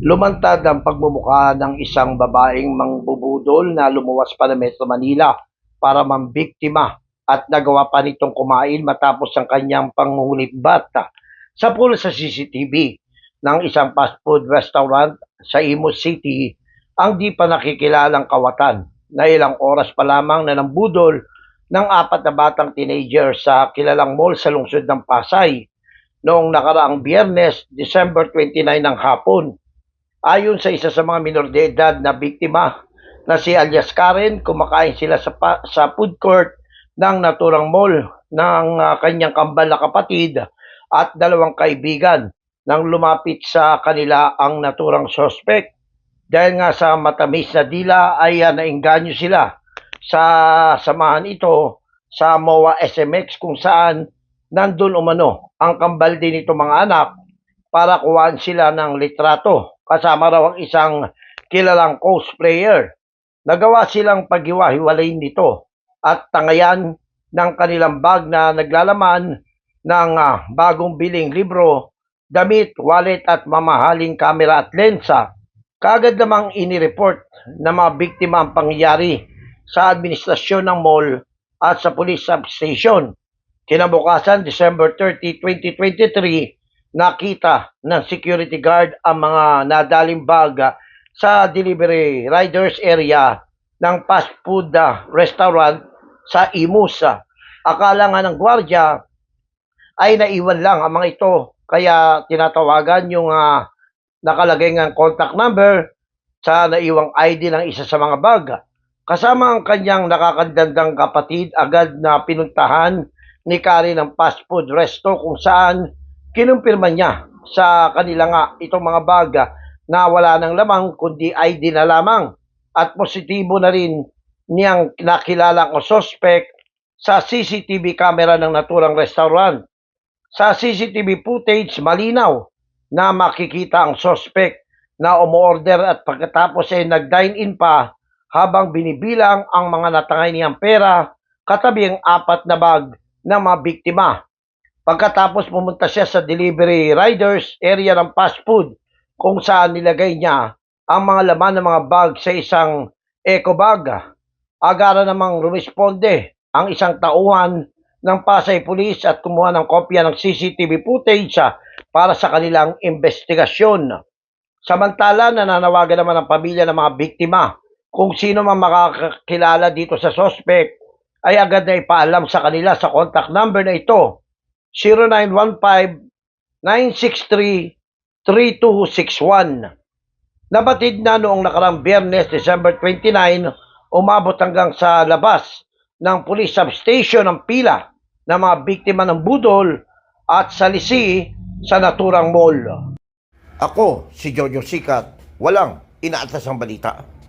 lumantad ang pagmumukha ng isang babaeng mangbubudol na lumuwas pa ng Metro Manila para mambiktima at nagawa pa nitong kumain matapos ang kanyang panghulip bata sa pulo sa CCTV ng isang fast food restaurant sa Imus City ang di pa nakikilalang kawatan na ilang oras pa lamang na nambudol ng apat na batang teenager sa kilalang mall sa lungsod ng Pasay noong nakaraang biyernes, December 29 ng hapon. Ayon sa isa sa mga minor de edad na biktima na si alias Karen, kumakain sila sa, pa- sa food court ng naturang mall ng ah, kanyang kambal na kapatid at dalawang kaibigan nang lumapit sa kanila ang naturang suspect. Dahil nga sa matamis na dila ay uh, nainganyo sila sa samahan ito sa MOA SMX kung saan nandun umano ang kambal din ito mga anak para kuhaan sila ng litrato kasama raw ang isang kilalang cosplayer. Nagawa silang paghiwa-hiwalay nito at tangayan ng kanilang bag na naglalaman ng ah, bagong biling libro, damit, wallet at mamahaling kamera at lensa. Kaagad namang inireport ng mga biktima ang pangyayari sa administrasyon ng mall at sa police substation. Kinabukasan, December 30, 2023, nakita ng security guard ang mga nadaling bag ah, sa delivery riders area ng fast food ah, restaurant sa Imus. ah. Akala nga ng gwardya ay naiwan lang ang mga ito kaya tinatawagan yung ah, nakalagay ng contact number sa naiwang ID ng isa sa mga bag. Kasama ang kanyang nakakandandang kapatid agad na pinuntahan ni Karen ng fast food resto kung saan kinumpirma niya sa kanila nga itong mga bag na wala nang lamang kundi ID na lamang at positibo na rin niyang nakilala ang suspect sa CCTV camera ng naturang restaurant. Sa CCTV footage, malinaw na makikita ang suspect na umorder at pagkatapos ay nag-dine-in pa habang binibilang ang mga natangay niyang pera katabi ang apat na bag ng mga biktima. Pagkatapos pumunta siya sa delivery riders area ng fast food kung saan nilagay niya ang mga laman ng mga bag sa isang eco bag. Agara namang rumisponde ang isang tauhan ng Pasay Police at kumuha ng kopya ng CCTV footage para sa kanilang investigasyon. Samantala, nananawagan naman ang pamilya ng mga biktima kung sino man makakilala dito sa suspect ay agad na ipaalam sa kanila sa contact number na ito 0915-963-3261. Nabatid na noong nakarang biyernes, December 29, umabot hanggang sa labas ng police substation ang pila ng mga biktima ng budol at salisi sa naturang mall. Ako, si Jojo Sikat, walang inaatas ang balita.